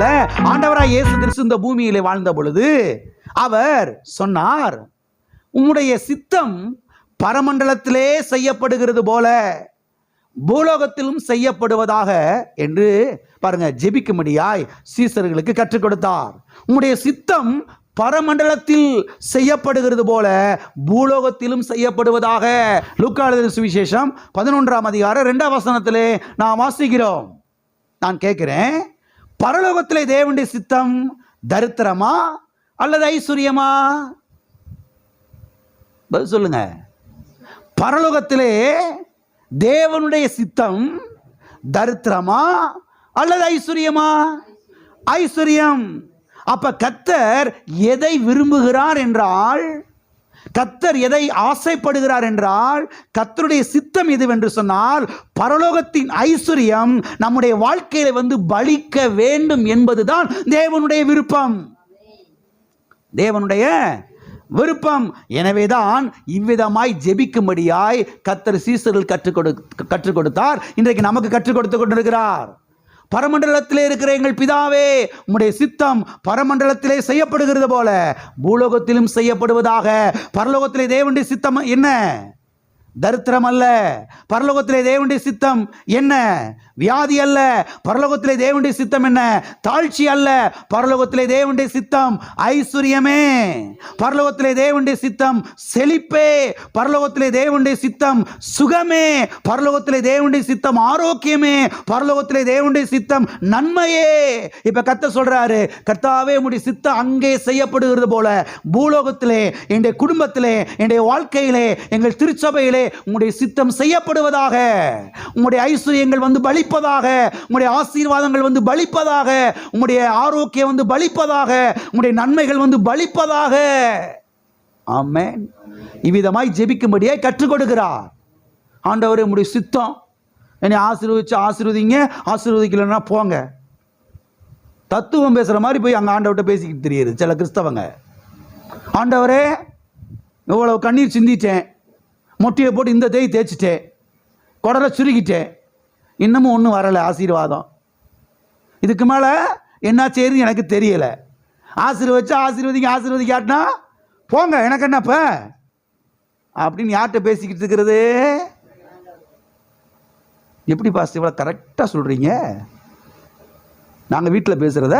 காலத்துல ஆண்டவராய் இயேசு கிறிஸ்து இந்த பூமியிலே வாழ்ந்த பொழுது அவர் சொன்னார் உம்முடைய சித்தம் பரமண்டலத்திலே செய்யப்படுகிறது போல பூலோகத்திலும் செய்யப்படுவதாக என்று பாருங்க ஜெபிக்கும்படியாய் சீசர்களுக்கு கற்றுக் கொடுத்தார். உம்முடைய சித்தம் பரமண்டலத்தில் செய்யப்படுகிறது போல பூலோகத்திலும் செய்யப்படுவதாக லுக்காளர் சுவிசேஷம் பதினொன்றாம் அதிகாரம் இரண்டாம் வசனத்திலே நாம் வாசிக்கிறோம். நான் கேட்கிறேன் பரலோகத்தில் தேவனுடைய சித்தம் தரித்திரமா அல்லது ஐஸ்வர்யமா? பதில் சொல்லுங்க. பரலோகத்திலே தேவனுடைய சித்தம் தரித்திரமா அல்லது ஐஸ்வர்யமா? ஐஸ்வர்யம். அப்ப கத்தர் எதை விரும்புகிறார் என்றால் கத்தர் எதை ஆசைப்படுகிறார் என்றால் கத்தருடைய சித்தம் எதுவென்று சொன்னால் பரலோகத்தின் ஐஸ்வர்யம் நம்முடைய வாழ்க்கையில வந்து பலிக்க வேண்டும் என்பதுதான் தேவனுடைய விருப்பம். தேவனுடைய விருப்பம். எனவேதான் இவ்விதமாய் ஜெபிக்கும்படியாய் கத்தர் சீசர்கள் கற்றுக் கொடு கற்றுக் கொடுத்தார் இன்றைக்கு நமக்கு கற்றுக் கொடுத்து கொண்டிருக்கிறார். பரமண்டலத்திலே இருக்கிற எங்கள் பிதாவே உம்முடைய சித்தம் பரமண்டலத்திலே செய்யப்படுகிறது போல பூலோகத்திலும் செய்யப்படுவதாக பரலோகத்திலே தேவனுடைய சித்தம் என்ன? தரித்திரம் அல்ல பரலோகத்திலே தேவனுடைய சித்தம் என்ன? வியாதி அல்ல. பரலோகத்திலே தேவனுடைய சித்தம் என்ன? தாழ்ச்சி அல்ல. பரலோகத்திலே தேவனுடைய சித்தம் ஐஸ்வர்யமே. பரலோகத்திலே தேவனுடைய சித்தம் செழிப்பே. பரலோகத்திலே தேவனுடைய சித்தம் சுகமே. பரலோகத்திலே தேவனுடைய சித்தம் ஆரோக்கியமே. பரலோகத்திலே தேவனுடைய சித்தம் நன்மையே. இப்ப கத்த சொல்றாரு கர்த்தாவே உடைய சித்தம் அங்கே செய்யப்படுகிறது போல. பூலோகத்திலே என்னுடைய குடும்பத்திலே என்னுடைய வாழ்க்கையிலே எங்கள் திருச்சபையிலே உங்களுடைய சித்தம் செய்யப்படுவதாக உங்களுடைய ஐஸ்வர்யங்கள் வந்து பலிப்பதாக உங்களுடைய ஆசீர்வாதங்கள் வந்து பலிப்பதாக உங்களுடைய ஆரோக்கியம் வந்து பலிப்பதாக உங்களுடைய நன்மைகள் வந்து பலிப்பதாக. ஆமேன். இவ்விதமாய் ஜெபிக்கும்படியே கற்றுக் கொடுக்கிறார். ஆண்டவரே உங்களுடைய சித்தம். என்னை ஆசீர்வதிச்சு ஆசீர்வதிங்க ஆசீர்வதிக்கலன்னா போங்க. தத்துவம் பேசுகிற மாதிரி போய் அங்கே ஆண்டவர்கிட்ட பேசிக்கிட்டு தெரியுது சில கிறிஸ்தவங்க. ஆண்டவரே இவ்வளவு கண்ணீர் சிந்திச்சேன். மொட்டையை போட்டு இந்த தேய் தேய்ச்சிட்டேன். குடலை சுருக்கிட்டேன். இன்னமும் ஒன்றும் வரலை ஆசீர்வாதம். இதுக்கு மேலே என்ன செய்யுது எனக்கு தெரியலை. ஆசீர்வதிச்சு ஆசீர்வதிங்க ஆசீர்வதிக்காட்டினா போங்க எனக்கு என்னப்ப அப்படின்னு யார்கிட்ட பேசிக்கிட்டு இருக்கிறது? எப்படி பாஸ்ட் இவ்வளோ கரெக்டாக சொல்கிறீங்க நாங்கள் வீட்டில் பேசுகிறத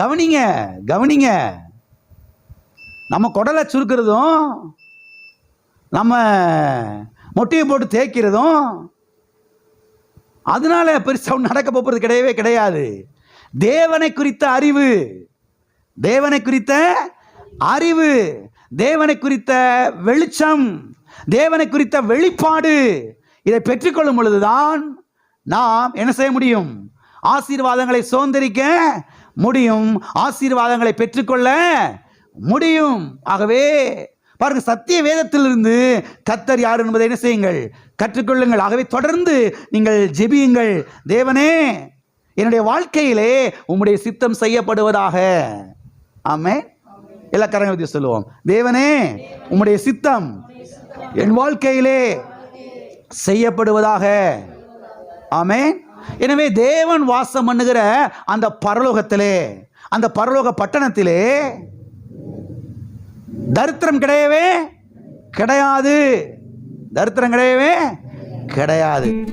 கவனிங்க கவனிங்க. நம்ம குடலை சுருக்கிறதும் நம்ம மொட்டையை போட்டு தேய்க்கிறதும் அதனால பெருசாக நடக்க போகிறது கிடையவே கிடையாது. தேவனை குறித்த அறிவு தேவனை குறித்த அறிவு தேவனை குறித்த வெளிச்சம் தேவனை குறித்த வெளிப்பாடு இதை பெற்றுக்கொள்ளும் பொழுதுதான் நாம் என்ன செய்ய முடியும்? ஆசீர்வாதங்களை சுதந்திரிக்க முடியும். ஆசீர்வாதங்களை பெற்றுக்கொள்ள முடியும். ஆகவே பாருங்க சத்திய வேதத்திலிருந்து கத்தர் யார் என்பதை என்ன செய்யுங்கள்? கற்றுக்கொள்ளுங்கள். ஆகவே தொடர்ந்து நீங்கள் ஜெபியுங்கள். தேவனே என்னுடைய வாழ்க்கையிலே உம்முடைய சித்தம் செய்யப்படுவதாக. ஆமே எல்லா கரங்களை பற்றி சொல்லுவோம். தேவனே உம்முடைய சித்தம் என் வாழ்க்கையிலே செய்யப்படுவதாக. ஆமே எனவே தேவன் வாசம் பண்ணுகிற அந்த பரலோகத்திலே அந்த பரலோக பட்டணத்திலே தரித்திரம் கிடையவே கிடையாது. தரித்திரம் கிடையவே கிடையாது.